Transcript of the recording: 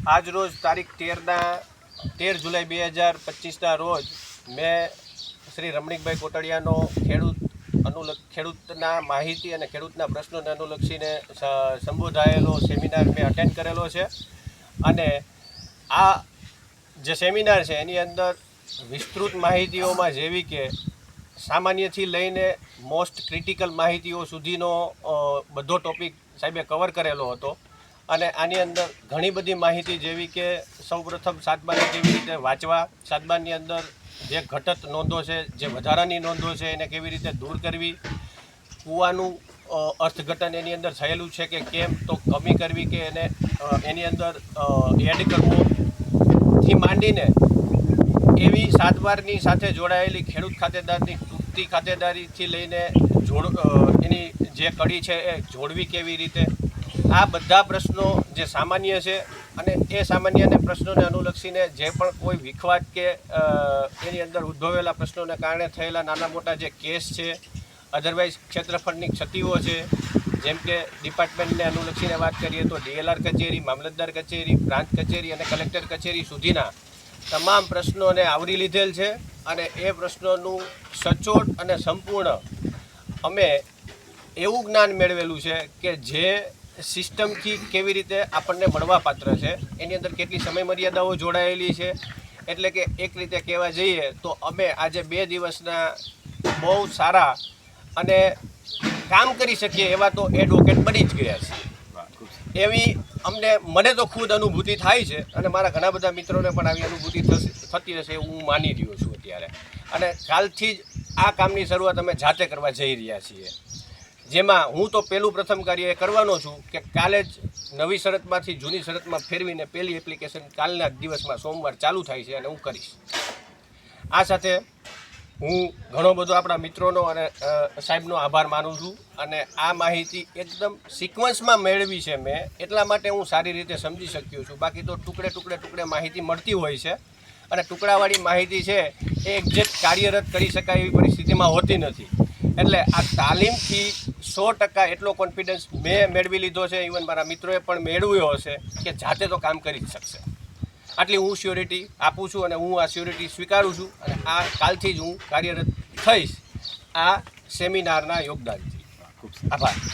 આજ રોજ તારીખ તેરના, તેર જુલાઈ બે હજાર પચીસના રોજ મેં શ્રી રમણીકભાઈ કોટડિયાનો ખેડૂત અનુલ ખેડૂતના માહિતી અને ખેડૂતના પ્રશ્નોને અનુલક્ષીને સંબોધાયેલો સેમિનાર મેં અટેન્ડ કરેલો છે. અને આ જે સેમિનાર છે, એની અંદર વિસ્તૃત માહિતીઓમાં જેવી કે સામાન્યથી લઈને મોસ્ટ ક્રિટિકલ માહિતીઓ સુધીનો બધો ટોપિક સાહેબે કવર કરેલો હતો. અને આની અંદર ઘણી બધી માહિતી જેવી કે સૌપ્રથમ સાતબાને કેવી રીતે વાંચવા સાતબાની અંદર જે ઘટત નોંધો છે, જે વધારાની નોંધો છે, એને કેવી રીતે દૂર કરવી, કૂવાનું અર્થઘટન એની અંદર થયેલું છે કે કેમ, તો કમી કરવી કે એને એની અંદર એડ કરવો. માંડીને એવી સાતબારની સાથે જોડાયેલી ખેડૂત ખાતેદારની તૂટતી ખાતેદારીથી લઈને જોડ એની જે કડી છે એ જોડવી કેવી રીતે? આ બધા પ્રશ્નો જે સામાન્ય છે અને એ સામાન્ય પ્રશ્નોને અનુલક્ષીને જે પણ કોઈ વિખવાદ કે એની અંદર ઉદ્ભવેલા પ્રશ્નોને કારણે થયેલા નાના મોટા જે કેસ છે અધરવાઇઝ ક્ષેત્રફળની ક્ષતિઓ છે, જેમ કે ડિપાર્ટમેન્ટને અનુલક્ષીને વાત કરીએ તો ડીએલઆર કચેરી, મામલતદાર કચેરી, પ્રાંત કચેરી અને કલેક્ટર કચેરી સુધીના તમામ પ્રશ્નોને આવરી લીધેલ છે અને એ પ્રશ્નોનું સચોટ અને સંપૂર્ણ અમે એવું જ્ઞાન મેળવેલું છે કે જે સિસ્ટમથી કેવી રીતે આપણને મળવાપાત્ર છે? એની અંદર કેટલી સમય મર્યાદાઓ જોડાયેલી છે? એટલે કે એક રીતે કહેવા જઈએ તો અમે આજે બે દિવસના બહુ સારા અને કામ કરી શકીએ એવા તો એડવોકેટ બની જ ગયા છે એવી અમને, મને તો ખુદ અનુભૂતિ થાય છે અને મારા ઘણા બધા મિત્રોને પણ આવી અનુભૂતિ થશે, થતી હશે હું માની રહ્યો છું અત્યારે. અને કાલથી જ આ કામની શરૂઆત અમે જાતે કરવા જઈ રહ્યા છીએ. જેમાં હું તો પહેલું પ્રથમ કાર્ય એ કરવાનો છું કે કાલે જ નવી શરતમાંથી જૂની શરતમાં ફેરવીને પહેલી એપ્લિકેશન કાલના જ દિવસમાં સોમવાર ચાલુ થાય છે અને હું કરીશ. આ સાથે હું ઘણો બધો આપણા મિત્રોનો અને સાહેબનો આભાર માનું છું અને આ માહિતી એકદમ સિક્વન્સમાં મેળવી છે મેં. એટલા માટે હું સારી રીતે સમજી શક્યો છું. બાકી તો ટુકડે ટુકડે ટુકડે માહિતી મળતી હોય છે અને ટુકડાવાળી માહિતી છે એ એક્ઝેક્ટ કાર્યરત કરી શકાય એવી પરિસ્થિતિમાં હોતી નથી. એટલે આ તાલીમથી સો ટકા એટલો કોન્ફિડન્સ મેં મેળવી લીધો છે. ઇવન મારા મિત્રોએ પણ મેળવ્યો હશે કે જાતે તો કામ કરી જ શકશે. આટલી હું સ્યોરિટી આપું છું અને હું આ સ્યોરિટી સ્વીકારું છું અને આ કાલથી જ હું કાર્યરત થઈશ. આ સેમિનારના યોગદાનથી. આભાર.